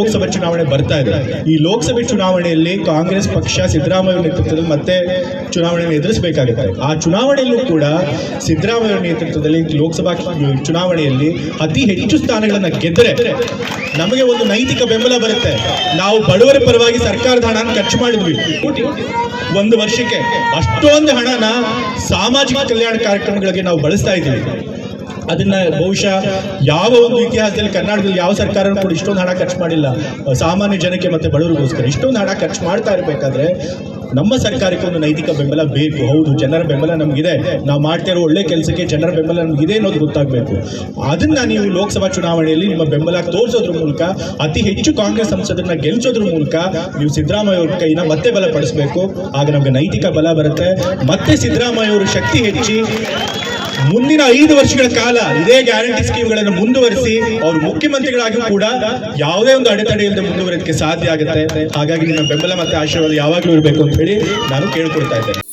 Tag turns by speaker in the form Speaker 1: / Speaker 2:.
Speaker 1: ಲೋಕಸಭೆ ಚುನಾವಣೆ ಬರ್ತಾ ಇದೆ. ಈ ಲೋಕಸಭೆ ಚುನಾವಣೆಯಲ್ಲಿ ಕಾಂಗ್ರೆಸ್ ಪಕ್ಷ ಸಿದ್ದರಾಮಯ್ಯ ನೇತೃತ್ವದಲ್ಲಿ ಮತ್ತೆ ಚುನಾವಣೆಯನ್ನು ಎದುರಿಸಬೇಕಾಗುತ್ತೆ. ಆ ಚುನಾವಣೆಯಲ್ಲೂ ಕೂಡ ಸಿದ್ದರಾಮಯ್ಯ ನೇತೃತ್ವದಲ್ಲಿ ಲೋಕಸಭಾ ಚುನಾವಣೆಯಲ್ಲಿ ಅತಿ ಹೆಚ್ಚು ಸ್ಥಾನಗಳನ್ನು ಗೆದ್ದರೆ ನಮಗೆ ಒಂದು ನೈತಿಕ ಬೆಂಬಲ ಬರುತ್ತೆ. ನಾವು ಬಡವರ ಪರವಾಗಿ ಸರ್ಕಾರದ ಹಣ ಖರ್ಚು ಮಾಡಿದ್ವಿ. ಒಂದು ವರ್ಷಕ್ಕೆ ಅಷ್ಟೊಂದು ಹಣನ ಸಾಮಾಜಿಕ ಕಲ್ಯಾಣ ಕಾರ್ಯಕ್ರಮಗಳಿಗೆ ನಾವು ಬಳಸ್ತಾ ಇದ್ದೀವಿ. ಅದನ್ನ ಬಹುಶಃ ಯಾವ ಒಂದು ಇತಿಹಾಸದಲ್ಲಿ ಕರ್ನಾಟಕದಲ್ಲಿ ಯಾವ ಸರ್ಕಾರ ಕೂಡ ಇಷ್ಟೊಂದು ಹಣ ಖರ್ಚು ಮಾಡಿಲ್ಲ. ಸಾಮಾನ್ಯ ಜನಕ್ಕೆ ಮತ್ತೆ ಬಡವರಿಗೋಸ್ಕರ ಇಷ್ಟೊಂದು ಹಣ ಖರ್ಚು ಮಾಡ್ತಾ ಇರಬೇಕಾದ್ರೆ ನಮ್ಮ ಸರ್ಕಾರಕ್ಕೆ ಒಂದು ನೈತಿಕ ಬೆಂಬಲ ಬೇಕು. ಹೌದು, ಜನರ ಬೆಂಬಲ ನಮಗಿದೆ. ನಾವು ಮಾಡ್ತಾ ಇರೋ ಒಳ್ಳೆ ಕೆಲಸಕ್ಕೆ ಜನರ ಬೆಂಬಲ ನಮಗಿದೆ ಅನ್ನೋದು ಗೊತ್ತಾಗಬೇಕು. ಅದನ್ನ ನೀವು ಲೋಕಸಭಾ ಚುನಾವಣೆಯಲ್ಲಿ ನಿಮ್ಮ ಬೆಂಬಲ ತೋರಿಸೋದ್ರ ಮೂಲಕ, ಅತಿ ಹೆಚ್ಚು ಕಾಂಗ್ರೆಸ್ ಸಂಸದರನ್ನ ಗೆಲ್ಲಿಸೋದ್ರ ಮೂಲಕ ನೀವು ಸಿದ್ದರಾಮಯ್ಯ ಅವ್ರ ಕೈನ ಮತ್ತೆ ಬಲಪಡಿಸಬೇಕು. ಆಗ ನಮಗೆ ನೈತಿಕ ಬಲ ಬರುತ್ತೆ. ಮತ್ತೆ ಸಿದ್ದರಾಮಯ್ಯ ಅವರು ಶಕ್ತಿ ಹೆಚ್ಚಿ ಮುಂದಿನ ಐದು ವರ್ಷಗಳ ಕಾಲ ಇದೇ ಗ್ಯಾರಂಟಿ ಸ್ಕೀಮ್ಗಳನ್ನು ಮುಂದುವರಿಸಿ ಅವರು ಮುಖ್ಯಮಂತ್ರಿಗಳಾಗಿ ಕೂಡ ಯಾವುದೇ ಒಂದು ಅಡೆತಡೆ ಇಲ್ಲದೆ ಮುಂದುವರಿಯೋದಕ್ಕೆ ಸಾಧ್ಯ ಆಗುತ್ತೆ. ಹಾಗಾಗಿ ನಿಮ್ಮ ಬೆಂಬಲ ಮತ್ತೆ ಆಶೀರ್ವಾದ ಯಾವಾಗಲೂ ಇರಬೇಕು ಅಂತ ಹೇಳಿ ನಾನು ಕೇಳ್ಕೊಳ್ತಾ ಇದ್ದೇನೆ.